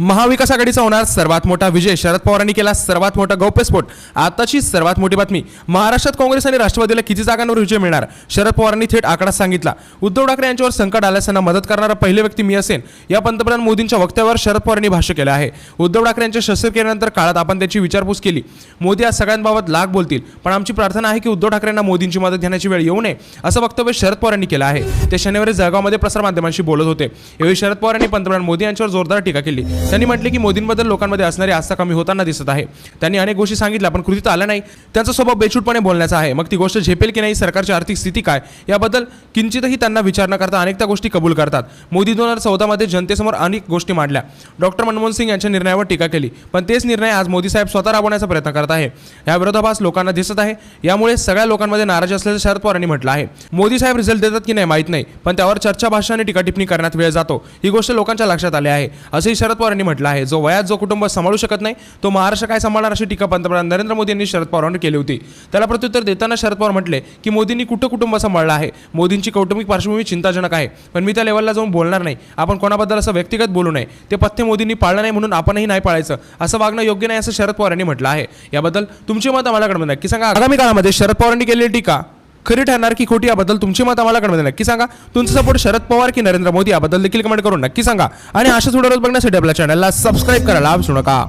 महाविकास आघाडीचा होणार सर्वात मोठा विजय. शरद पवारांनी केला सर्वात मोठा गौप्यस्फोट. आताची सर्वात मोठी बातमी महाराष्ट्रात काँग्रेस आणि राष्ट्रवादीला किती जागांवर विजय मिळणार? शरद पवारांनी थेट आकडा सांगितला. उद्धव ठाकरे यांच्यावर संकट आल्यास त्यांना मदत करणारा पहिले व्यक्ती मी असेन या पंतप्रधान मोदींच्या वक्तव्यावर शरद पवारांनी भाष्य केलं आहे. उद्धव ठाकरे यांच्या शस्त्रक्रियेनंतर काळात आपण त्याची विचारपूस केली. मोदी आज सगळ्यांबाबत लाख बोलतील पण आमची प्रार्थना आहे की उद्धव ठाकरेंना मोदींची मदत घेण्याची वेळ येऊ नये असं वक्तव्य शरद पवारांनी केलं आहे. ते शनिवारी जळगावमध्ये प्रसारमाध्यमांशी बोलत होते. यावेळी शरद पवारांनी पंतप्रधान मोदी यांच्यावर जोरदार टीका केली. त्यांनी म्हटले की मोदींबद्दल लोकांमध्ये असणारी आस्था कमी होताना दिसत आहे. त्यांनी अनेक गोष्टी सांगितल्या पण कृतीत आल्या नाही. त्यांचा स्वभाव बेछूटपणे बोलण्याचा आहे. मग ती गोष्ट झेपेल की नाही? सरकारची आर्थिक स्थिती काय? याबद्दल किंचितही त्यांना विचार न करता अनेक त्या गोष्टी कबूल करतात. मोदी दोन हजार चौदामध्ये जनतेसमोर अनेक गोष्टी मांडल्या. डॉक्टर मनमोहन सिंग यांच्या निर्णयावर टीका केली. पण तेच निर्णय आज मोदी साहेब स्वतः राबवण्याचा प्रयत्न करत आहे. या विरोधाभास लोकांना दिसत आहे. यामुळे सगळ्या लोकांमध्ये नाराजी असल्याचं शरद पवारांनी म्हटलं आहे. मोदी साहेब रिझल्ट देतात की नाही माहीत नाही. पण त्यावर चर्चा भाषा आणि टीका टिप्पणी करण्यात वेळ जातो. ही गोष्ट लोकांच्या लक्षात आली आहे. असंही शरद पवारांनी म्हटलं आहे जो वयात जो कुटुंब सांभाळू शकत नाही तो महाराष्ट्र काय सांभाळणार अशी टीका पंतप्रधान नरेंद्र मोदी यांनी शरद पवारांवर केली होती. त्याला प्रत्युत्तर देताना शरद पवार म्हटले की मोदींनी कुठं कुटुंब सांभाळलं आहे? मोदींची कौटुंबिक पार्श्वभूमी चिंताजनक आहे. पण मी त्या लेवलला जाऊन बोलणार नाही. आपण कोणाबद्दल असं व्यक्तिगत बोलू नये. ते पथ्य मोदींनी पाळलं नाही म्हणून आपणही नाही पाळायचं. असं वागणं योग्य नाही असं शरद पवार यांनी म्हटलं आहे. याबद्दल तुमचे मत आम्हाला कळवून नक्की सांगा. आगामी काळामध्ये शरद पवारांनी केलेली टीका खरी ठरणार की खोटी याबद्दल तुमची मत आम्हाला कळवून नक्की सांगा. तुमचं सपोर्ट शरद पवार की नरेंद्र मोदी याबद्दल देखील कमेंट करून नक्की सांगा. आणि अशा थोड्या रोज बघण्यासाठी आपल्या चॅनलला सबस्क्राईब करायला विसरू नका.